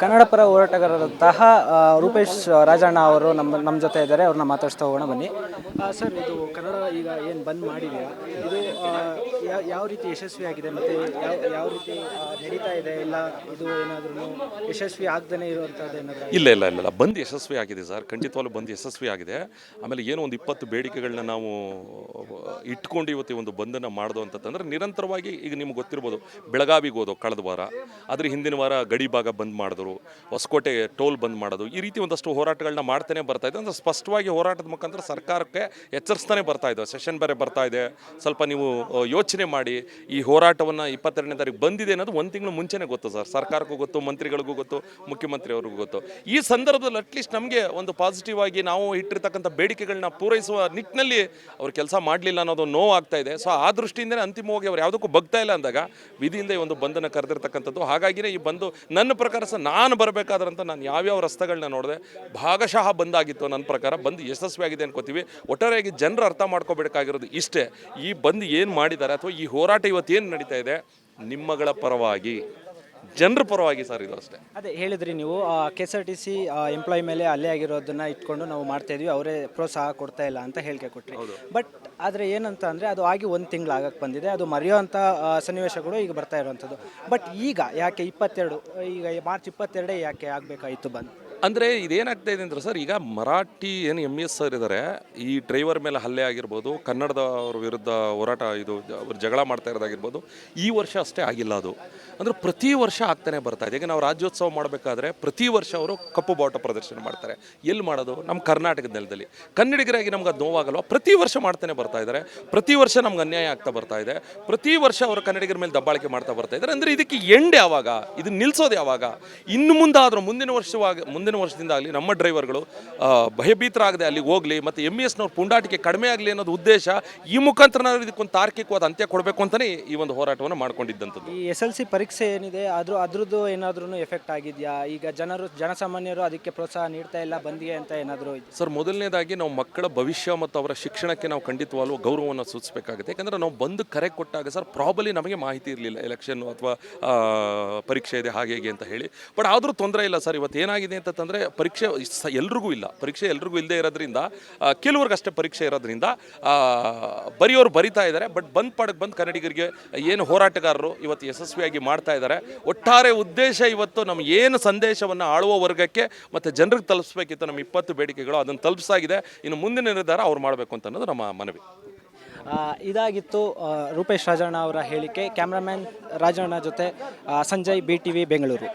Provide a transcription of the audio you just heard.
ಕನ್ನಡ ಪರ ಹೋರಾಟಗಾರರಂತಹ ರೂಪೇಶ್ ರಾಜಣ್ಣ ಅವರು ನಮ್ಮ ನಮ್ಮ ಜೊತೆ ಇದ್ದಾರೆ. ಅವ್ರನ್ನ ಮಾತಾಡ್ತಾ ಹೋಗೋಣ ಬನ್ನಿ. ಸರ್ ಇದು ಕನ್ನಡ ಈಗ ಏನು ಬಂದ್ ಮಾಡಿದೆಯಾ? ಇದು ಯಾವ ರೀತಿ ಯಶಸ್ವಿ ಆಗಿದೆ ಮತ್ತು ಯಾವ ಯಾವ ರೀತಿ ನಡೀತಾ ಇದೆ? ಇಲ್ಲ ಇದು ಏನಾದ್ರೂ ಯಶಸ್ವಿ ಆಗ್ದೇ ಇರುವಂಥದ್ದು ಏನಾದರೂ ಇಲ್ಲ ಇಲ್ಲ ಇಲ್ಲ ಇಲ್ಲ. ಬಂದ್ ಯಶಸ್ವಿ ಆಗಿದೆ ಸರ್. ಖಂಡಿತವಾಗ್ಲೂ ಬಂದ್ ಯಶಸ್ವಿ ಆಗಿದೆ. ಆಮೇಲೆ ಏನೋ ಒಂದು ಇಪ್ಪತ್ತು ಬೇಡಿಕೆಗಳನ್ನ ನಾವು ಇಟ್ಕೊಂಡು ಇವತ್ತು ಒಂದು ಬಂದನ್ನು ಮಾಡೋದು ಅಂತಂದ್ರೆ ನಿರಂತರವಾಗಿ ಈಗ ನಿಮ್ಗೆ ಗೊತ್ತಿರ್ಬೋದು. ಬೆಳಗಾವಿಗೆ ಹೋದೋ ಕಳೆದ ವಾರ. ಅದ್ರ ಹಿಂದಿನ ವಾರ ಗಡಿ ಭಾಗ ಬಂದ್ ಮಾಡಿದ್ರು, ಹೊಸಕೋಟೆ ಟೋಲ್ ಬಂದ್ ಮಾಡೋದು ಈ ರೀತಿ ಒಂದಷ್ಟು ಹೋರಾಟಗಳನ್ನ ಮಾಡ್ತಾನೆ ಬರ್ತಾ ಇದೆ. ಅಂದ್ರೆ ಸ್ಪಷ್ಟವಾಗಿ ಹೋರಾಟದ ಮುಖಾಂತರ ಸರ್ಕಾರಕ್ಕೆ ಎಚ್ಚರಿಸ್ತಾನೆ ಬರ್ತಾ ಇದೆ. ಸೆಷನ್ ಬೇರೆ ಬರ್ತಾ ಇದೆ. ಸ್ವಲ್ಪ ನೀವು ಯೋಚನೆ ಮಾಡಿ, ಈ ಹೋರಾಟವನ್ನು ಇಪ್ಪತ್ತೆರಡನೇ ತಾರೀಕು ಬಂದಿದೆ ಅನ್ನೋದು ಒಂದು ತಿಂಗಳು ಮುಂಚೆನೇ ಗೊತ್ತು ಸರ್. ಸರ್ಕಾರಕ್ಕೂ ಗೊತ್ತು, ಮಂತ್ರಿಗಳಿಗೂ ಗೊತ್ತು, ಮುಖ್ಯಮಂತ್ರಿ ಅವ್ರಿಗೂ ಗೊತ್ತು. ಈ ಸಂದರ್ಭದಲ್ಲಿ ಅಟ್ಲೀಸ್ಟ್ ನಮಗೆ ಒಂದು ಪಾಸಿಟಿವ್ ಆಗಿ ನಾವು ಇಟ್ಟಿರ್ತಕ್ಕಂಥ ಬೇಡಿಕೆಗಳನ್ನ ಪೂರೈಸುವ ನಿಟ್ಟಿನಲ್ಲಿ ಅವ್ರು ಕೆಲಸ ಮಾಡಲಿಲ್ಲ ಅನ್ನೋದು ನೋವು ಆಗ್ತಾ ಇದೆ. ಸೊ ಆ ದೃಷ್ಟಿಯಿಂದನೇ ಅಂತಿಮವಾಗಿ ಅವ್ರು ಯಾವುದಕ್ಕೂ ಬಗ್ತಾ ಇಲ್ಲ ಅಂದಾಗ, ವಿಧಿಯಿಂದ ಒಂದು ಬಂಧನ ಕರೆದಿರ್ತಕ್ಕಂಥದ್ದು. ಹಾಗಾಗಿನೇ ಈ ಬಂದು ನನ್ನ ಪ್ರಕಾರ ಸಹ ನಾನು ಬರಬೇಕಾದ್ರಂತ ನಾನು ಯಾವ್ಯಾವ ರಸ್ತೆಗಳನ್ನ ನೋಡಿದೆ, ಭಾಗಶಃ ಬಂದಾಗಿತ್ತು ನನ್ನ ಪ್ರಕಾರ, ಬಂದು ಯಶಸ್ವಿಯಾಗಿದೆ ಅನ್ಕೋತೀವಿ. ಒಟ್ಟಾರೆಯಾಗಿ ಜನರು ಅರ್ಥ ಮಾಡ್ಕೋಬೇಕಾಗಿರೋದು ಇಷ್ಟೇ. ಈ ಬಂದು ಏನು ಮಾಡಿದ್ದಾರೆ, ಅಥವಾ ಈ ಹೋರಾಟ ಇವತ್ತು ಏನು ನಡೀತಾ ಇದೆ, ನಿಮ್ಮಗಳ ಪರವಾಗಿ. ಜನರ ಪರವಾಗಿ ಸರ್ ಇದು ಅಷ್ಟೇ. ಅದೇ ಹೇಳಿದ್ರಿ ನೀವು K S R T C employee ಮೇಲೆ ಅಲ್ಲೇ ಆಗಿರೋದನ್ನ ಇಟ್ಕೊಂಡು ನಾವು ಮಾಡ್ತಾ ಇದ್ವಿ ಅವರೇ ಪ್ರೋತ್ಸಾಹ ಕೊಡ್ತಾ ಇಲ್ಲ ಅಂತ ಹೇಳಿಕೆ ಕೊಟ್ಟರು ಬಟ್ ಆದರೆ ಏನಂತ ಅಂದರೆ ಅದು ಆಗಿ ಒಂದು ತಿಂಗಳು ಆಗಕ್ಕೆ ಬಂದಿದೆ ಅದು ಮರೆಯುವಂಥ ಸನ್ನಿವೇಶಗಳು ಈಗ ಬರ್ತಾ ಇರುವಂಥದ್ದು. ಬಟ್ ಈಗ ಯಾಕೆ ಇಪ್ಪತ್ತೆರಡು ಈಗ ಮಾರ್ಚ್ ಇಪ್ಪತ್ತೆರಡೇ ಯಾಕೆ ಆಗಬೇಕಾಯಿತು ಬಂದು? ಅಂದರೆ ಇದೇನಾಗ್ತಾ ಇದೆ ಅಂದ್ರೆ ಸರ್, ಈಗ ಮರಾಠಿ ಏನು ಎಂ ಎಸ್ ಸರ್ ಇದ್ದಾರೆ ಈ ಡ್ರೈವರ್ ಮೇಲೆ ಹಲ್ಲೆ ಆಗಿರ್ಬೋದು, ಕನ್ನಡದವ್ರ ವಿರುದ್ಧ ಹೋರಾಟ, ಇದು ಅವ್ರು ಜಗಳ ಮಾಡ್ತಾ ಇರೋದಾಗಿರ್ಬೋದು, ಈ ವರ್ಷ ಅಷ್ಟೇ ಆಗಿಲ್ಲ ಅದು. ಅಂದರೆ ಪ್ರತಿ ವರ್ಷ ಆಗ್ತಾನೆ ಬರ್ತಾ ಇದೆ. ಈಗ ನಾವು ರಾಜ್ಯೋತ್ಸವ ಮಾಡಬೇಕಾದ್ರೆ ಪ್ರತಿ ವರ್ಷ ಅವರು ಕಪ್ಪು ಬಾವುಟ ಪ್ರದರ್ಶನ ಮಾಡ್ತಾರೆ. ಎಲ್ಲಿ ಮಾಡೋದು? ನಮ್ಮ ಕರ್ನಾಟಕದ ನೆಲದಲ್ಲಿ. ಕನ್ನಡಿಗರಾಗಿ ನಮ್ಗೆ ಅದು ನೋವಾಗಲ್ವ? ಪ್ರತಿ ವರ್ಷ ಮಾಡ್ತಾನೆ ಬರ್ತಾ ಇದ್ದಾರೆ ಪ್ರತಿ ವರ್ಷ ನಮ್ಗೆ ಅನ್ಯಾಯ ಆಗ್ತಾ ಬರ್ತಾ ಇದೆ. ಪ್ರತಿ ವರ್ಷ ಅವರು ಕನ್ನಡಿಗರ ಮೇಲೆ ದಬ್ಬಾಳಿಕೆ ಮಾಡ್ತಾ ಬರ್ತಾ ಇದ್ದಾರೆ ಅಂದರೆ ಇದಕ್ಕೆ ಎಂಡ್ ಯಾವಾಗ? ಇದು ನಿಲ್ಲಿಸೋದು ಯಾವಾಗ? ಇನ್ನು ಮುಂದಾದರೂ ಮುಂದಿನ ವರ್ಷವಾಗ, ಮುಂದಿನ ವರ್ಷದಿಂದ ಆಗಲಿ ನಮ್ಮ ಡ್ರೈವರ್ಗಳು ಭಯಭೀತರಾಗದೆ ಅಲ್ಲಿ ಹೋಗಲಿ ಮತ್ತು ಎಂ ಎಸ್ನವ್ರ ಪುಂಡಾಟಿಕೆ ಕಡಿಮೆ ಆಗಲಿ ಅನ್ನೋದು ಉದ್ದೇಶ ಈ ಮುಖಾಂತರ ಇದಕ್ಕೊಂದು ತಾರ್ಕಿಕವಾದ ಅಂತ್ಯ ಕೊಡಬೇಕು ಅಂತಲೇ ಈ ಒಂದು ಹೋರಾಟವನ್ನು ಮಾಡ್ಕೊಂಡಿದ್ದಂಥದ್ದು. ಈ ಎಸ್ ಎಲ್ ಸಿ ಪರೀಕ್ಷೆ ಏನಿದೆ ಆದರೂ ಅದ್ರದ್ದು ಏನಾದ್ರೂ ಎಫೆಕ್ಟ್ ಆಗಿದೆಯಾ? ಈಗ ಜನರು ಜನಸಾಮಾನ್ಯರು ಅದಕ್ಕೆ ಪ್ರೋತ್ಸಾಹ ನೀಡ್ತಾ ಇಲ್ಲ ಬಂದಿಗೆ ಅಂತ ಏನಾದರೂ ಸರ್ ಮೊದಲನೇದಾಗಿ ನಾವು ಮಕ್ಕಳ ಭವಿಷ್ಯ ಮತ್ತು ಅವರ ಶಿಕ್ಷಣಕ್ಕೆ ನಾವು ಖಂಡಿತವಾಗ್ಲೂ ಗೌರವವನ್ನು ಸೂಚಿಸಬೇಕಾಗುತ್ತೆ. ಯಾಕಂದರೆ ನಾವು ಬಂದು ಕರೆ ಕೊಟ್ಟಾಗ ಸರ್ ಪ್ರಾಬಲಿ ನಮಗೆ ಮಾಹಿತಿ ಇರಲಿಲ್ಲ ಎಲೆಕ್ಷನ್ ಅಥವಾ ಪರೀಕ್ಷೆ ಇದೆ ಹಾಗೆ ಹೀಗೆ ಅಂತ ಹೇಳಿ. ಬಟ್ ಆದರೂ ತೊಂದರೆ ಇಲ್ಲ ಸರ್ ಇವತ್ತು ಏನಾಗಿದೆ ಅಂತಂದರೆ ಪರೀಕ್ಷೆ ಸ ಎಲ್ರಿಗೂ ಇಲ್ಲ. ಪರೀಕ್ಷೆ ಎಲ್ರಿಗೂ ಇಲ್ಲದೆ ಇರೋದ್ರಿಂದ ಕೆಲವ್ರಿಗೆ ಅಷ್ಟೇ ಪರೀಕ್ಷೆ ಇರೋದ್ರಿಂದ ಬರೆಯೋರು ಬರಿತಾ ಇದ್ದಾರೆ. ಬಟ್ ಬಂದ್ ಪಾಡಕ್ಕೆ ಬಂದು ಕನ್ನಡಿಗರಿಗೆ ಏನು ಹೋರಾಟಗಾರರು ಇವತ್ತು ಯಶಸ್ವಿಯಾಗಿ ಮಾಡ್ತಾ ಇದ್ದಾರೆ. ಒಟ್ಟಾರೆ ಉದ್ದೇಶ ಇವತ್ತು ನಮ್ಮ ಏನು ಸಂದೇಶವನ್ನು ಆಳುವ ವರ್ಗಕ್ಕೆ ಮತ್ತು ಜನರಿಗೆ ತಲುಪಿಸ್ಬೇಕಿತ್ತು ನಮ್ಮ ಇಪ್ಪತ್ತು ಬೇಡಿಕೆಗಳು, ಅದನ್ನು ತಲುಪಿಸಾಗಿದೆ. ಇನ್ನು ಮುಂದಿನ ನಿರ್ಧಾರ ಅವ್ರು ಮಾಡಬೇಕು ಅಂತ ಅನ್ನೋದು ನಮ್ಮ ಮನವಿ. ಇದಾಗಿತ್ತು ರೂಪೇಶ್ ರಾಜಣ್ಣ ಅವರ ಹೇಳಿಕೆ. ಕ್ಯಾಮ್ರಾಮ್ಯಾನ್ ರಾಜಣ್ಣ ಜೊತೆ Sanjay, B T V, Bengaluru.